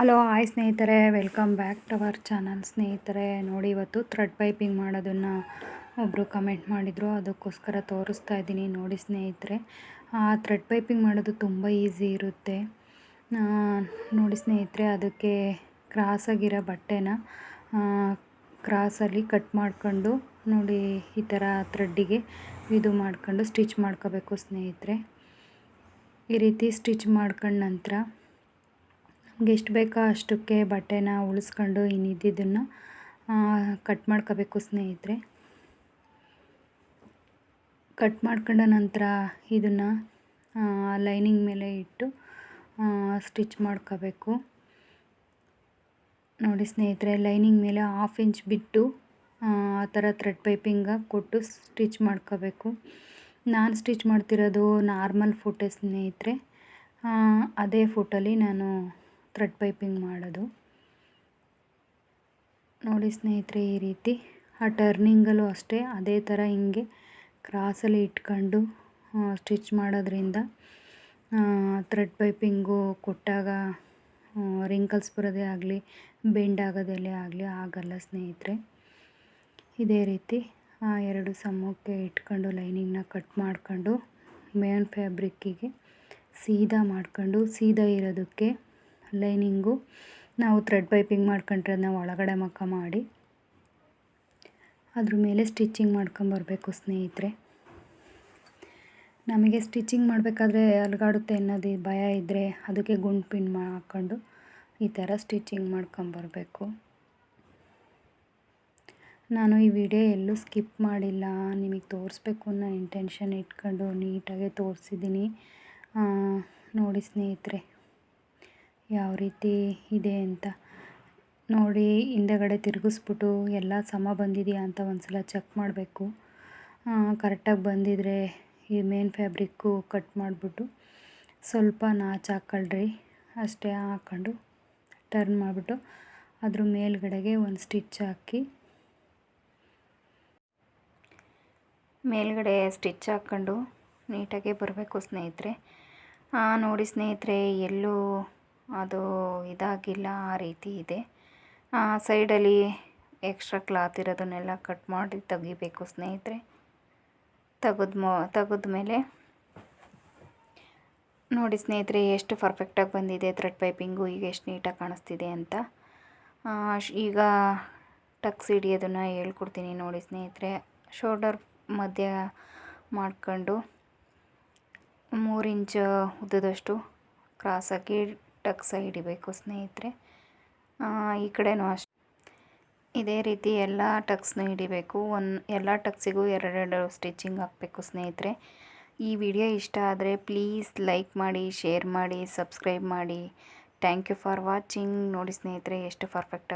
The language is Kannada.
ಹಲೋ ಹಾಯ್ ಸ್ನೇಹಿತರೆ. Welcome back to our channel ಸ್ನೇಹಿತರೆ, ನೋಡಿ ಇವತ್ತು ಥ್ರೆಡ್ ಪೈಪಿಂಗ್ ಮಾಡೋದನ್ನು ಒಬ್ಬರು ಕಮೆಂಟ್ ಮಾಡಿದರು. ಅದಕ್ಕೋಸ್ಕರ ತೋರಿಸ್ತಾ ಇದ್ದೀನಿ. ನೋಡಿ ಸ್ನೇಹಿತರೆ ಥ್ರೆಡ್ ಪೈಪಿಂಗ್ ಮಾಡೋದು ತುಂಬ ಈಸಿ ಇರುತ್ತೆ. ನೋಡಿ ಸ್ನೇಹಿತರೆ, ಅದಕ್ಕೆ ಕ್ರಾಸಾಗಿರೋ ಬಟ್ಟೆನ ಕ್ರಾಸಲ್ಲಿ ಕಟ್ ಮಾಡ್ಕೊಂಡು, ನೋಡಿ ಈ ಥರ ಥ್ರೆಡ್ಡಿಗೆ ಇದು ಮಾಡ್ಕೊಂಡು ಸ್ಟಿಚ್ ಮಾಡ್ಕೋಬೇಕು ಸ್ನೇಹಿತರೆ. ಈ ರೀತಿ ಸ್ಟಿಚ್ ಮಾಡ್ಕೊಂಡ ನಂತರ ನಮ್ಗೆ ಎಷ್ಟು ಬೇಕೋ ಅಷ್ಟಕ್ಕೆ ಬಟ್ಟೆನ ಉಳಿಸ್ಕೊಂಡು ಇನ್ನಿದ್ದಿದ್ದನ್ನು ಕಟ್ ಮಾಡ್ಕೋಬೇಕು ಸ್ನೇಹಿತರೆ. ಕಟ್ ಮಾಡ್ಕೊಂಡ ನಂತರ ಇದನ್ನು ಲೈನಿಂಗ್ ಮೇಲೆ ಇಟ್ಟು ಸ್ಟಿಚ್ ಮಾಡ್ಕೋಬೇಕು. ನೋಡಿ ಸ್ನೇಹಿತರೆ ಲೈನಿಂಗ್ ಮೇಲೆ ಹಾಫ್ ಇಂಚ್ ಬಿಟ್ಟು, ಆ ಥರ ಥ್ರೆಡ್ ಪೈಪಿಂಗ ಕೊಟ್ಟು ಸ್ಟಿಚ್ ಮಾಡ್ಕೋಬೇಕು. ನಾನು ಸ್ಟಿಚ್ ಮಾಡ್ತಿರೋದು ನಾರ್ಮಲ್ ಫುಟ್ಟೆ ಸ್ನೇಹಿತರೆ. ಅದೇ ಫುಟ್ಟಲ್ಲಿ ನಾನು ಥ್ರೆಡ್ ಪೈಪಿಂಗ್ ಮಾಡೋದು. ನೋಡಿ ಸ್ನೇಹಿತರೆ, ಈ ರೀತಿ. ಆ ಟರ್ನಿಂಗಲ್ಲೂ ಅಷ್ಟೇ, ಅದೇ ಥರ ಹಿಂಗೆ ಕ್ರಾಸಲ್ಲಿ ಇಟ್ಕೊಂಡು ಸ್ಟಿಚ್ ಮಾಡೋದ್ರಿಂದ ಥ್ರೆಡ್ ಪೈಪಿಂಗು ಕೊಟ್ಟಾಗ ರಿಂಕಲ್ಸ್ ಬರೋದೇ ಆಗಲಿ ಬೆಂಡ್ ಆಗೋದಲ್ಲೇ ಆಗಲಿ ಆಗಲ್ಲ ಸ್ನೇಹಿತರೆ. ಇದೇ ರೀತಿ, ಆ, ಎರಡು ಸಮೂಹಕ್ಕೆ ಇಟ್ಕೊಂಡು ಲೈನಿಂಗ್ನ ಕಟ್ ಮಾಡ್ಕೊಂಡು ಮೇನ್ ಫ್ಯಾಬ್ರಿಕ್ಕಿಗೆ ಸೀದಾ ಮಾಡ್ಕೊಂಡು, ಸೀದಾ ಇರೋದಕ್ಕೆ ಲೈನಿಂಗು ನಾವು ಥ್ರೆಡ್ ಪೈಪಿಂಗ್ ಮಾಡ್ಕೊಂಡ್ರೆ ನಾವು ಒಳಗಡೆ ಮಕ್ಕ ಮಾಡಿ, ಅದ್ರ ಮೇಲೆ ಸ್ಟಿಚಿಂಗ್ ಮಾಡ್ಕೊಂಬರ್ಬೇಕು ಸ್ನೇಹಿತರೆ. ನಮಗೆ ಸ್ಟಿಚಿಂಗ್ ಮಾಡಬೇಕಾದ್ರೆ ಅಲ್ಗಾಡುತ್ತೆ ಅನ್ನೋದು ಭಯ ಇದ್ದರೆ ಅದಕ್ಕೆ ಗುಂಡು ಪಿನ್ ಹಾಕ್ಕೊಂಡು ಈ ಥರ ಸ್ಟಿಚಿಂಗ್ ಮಾಡ್ಕೊಂಬರ್ಬೇಕು ನಾನು ಈ ವಿಡಿಯೋ ಎಲ್ಲೂ ಸ್ಕಿಪ್ ಮಾಡಿಲ್ಲ, ನಿಮಗೆ ತೋರಿಸ್ಬೇಕು ಅನ್ನೋ ಇಂಟೆನ್ಷನ್ ಇಟ್ಕೊಂಡು ನೀಟಾಗೆ ತೋರಿಸಿದ್ದೀನಿ. ನೋಡಿ ಸ್ನೇಹಿತರೆ. ಯಾವ ರೀತಿ ಇದೆ ಅಂತ ನೋಡಿ ಹಿಂದೆಗಡೆ ತಿರುಗಿಸ್ಬಿಟ್ಟು ಎಲ್ಲ ಸಮ ಬಂದಿದೆಯಾ ಅಂತ ಒಂದು ಸಲ ಚೆಕ್ ಮಾಡಬೇಕು ಕರೆಕ್ಟಾಗಿ ಬಂದಿದ್ದರೆ ಈ ಮೇನ್ ಫ್ಯಾಬ್ರಿಕ್ಕು ಕಟ್ ಮಾಡಿಬಿಟ್ಟು ಸ್ವಲ್ಪ ನಾಚು ಹಾಕ್ಕೊಳ್ರಿ ಅಷ್ಟೇ ಹಾಕ್ಕೊಂಡು ಟರ್ನ್ ಮಾಡಿಬಿಟ್ಟು ಅದ್ರ ಮೇಲ್ಗಡೆಗೆ ಒಂದು ಸ್ಟಿಚ್ ಹಾಕಿ ಮೇಲ್ಗಡೆ ಸ್ಟಿಚ್ ಹಾಕ್ಕೊಂಡು ನೀಟಾಗೆ ಬರಬೇಕು ಸ್ನೇಹಿತರೆ. ನೋಡಿ ಸ್ನೇಹಿತರೆ ಎಲ್ಲೂ ಅದು ಇದಾಗಿಲ್ಲ, ಆ ರೀತಿ ಇದೆ. ಸೈಡಲ್ಲಿ ಎಕ್ಸ್ಟ್ರಾ ಕ್ಲಾತ್ ಇರೋದನ್ನೆಲ್ಲ ಕಟ್ ಮಾಡಿ ತೆಗಿಬೇಕು ಸ್ನೇಹಿತರೆ. ತೆಗೆದ ಮೊ ತೆಗೆದ್ಮೇಲೆ ನೋಡಿ ಸ್ನೇಹಿತರೆ, ಎಷ್ಟು ಪರ್ಫೆಕ್ಟಾಗಿ ಬಂದಿದೆ ಥ್ರೆಡ್ ಪೈಪಿಂಗು ಈಗ ಎಷ್ಟು ನೀಟಾಗಿ ಕಾಣಿಸ್ತಿದೆ ಅಂತ. ಈಗ ಟಕ್ಸ್ ಹಿಡಿಯೋದನ್ನು ಹೇಳ್ಕೊಡ್ತೀನಿ ನೋಡಿ ಸ್ನೇಹಿತರೆ. ಶೋಲ್ಡರ್ ಮಧ್ಯ ಮಾಡ್ಕೊಂಡು ಮೂರು ಇಂಚು ಉದ್ದದಷ್ಟು ಕ್ರಾಸಾಗಿ ಟಕ್ಸ ಹಿಡಿಬೇಕು ಸ್ನೇಹಿತರೆ. ಈ ಕಡೆನೂ ಅಷ್ಟೆ. ಇದೇ ರೀತಿ ಎಲ್ಲ ಟಕ್ಸ್ನೂ ಹಿಡಿಬೇಕು. ಒಂದು ಎಲ್ಲ ಟಕ್ಸಿಗೂ ಎರಡೆರಡು ಸ್ಟಿಚಿಂಗ್ ಹಾಕಬೇಕು ಸ್ನೇಹಿತರೆ. ಈ ವಿಡಿಯೋ ಇಷ್ಟ ಆದರೆ ಪ್ಲೀಸ್ ಲೈಕ್ ಮಾಡಿ, ಶೇರ್ ಮಾಡಿ, ಸಬ್ಸ್ಕ್ರೈಬ್ ಮಾಡಿ. Thank you for watching. ನೋಡಿ ಸ್ನೇಹಿತರೆ, ಎಷ್ಟು ಪರ್ಫೆಕ್ಟಾಗಿ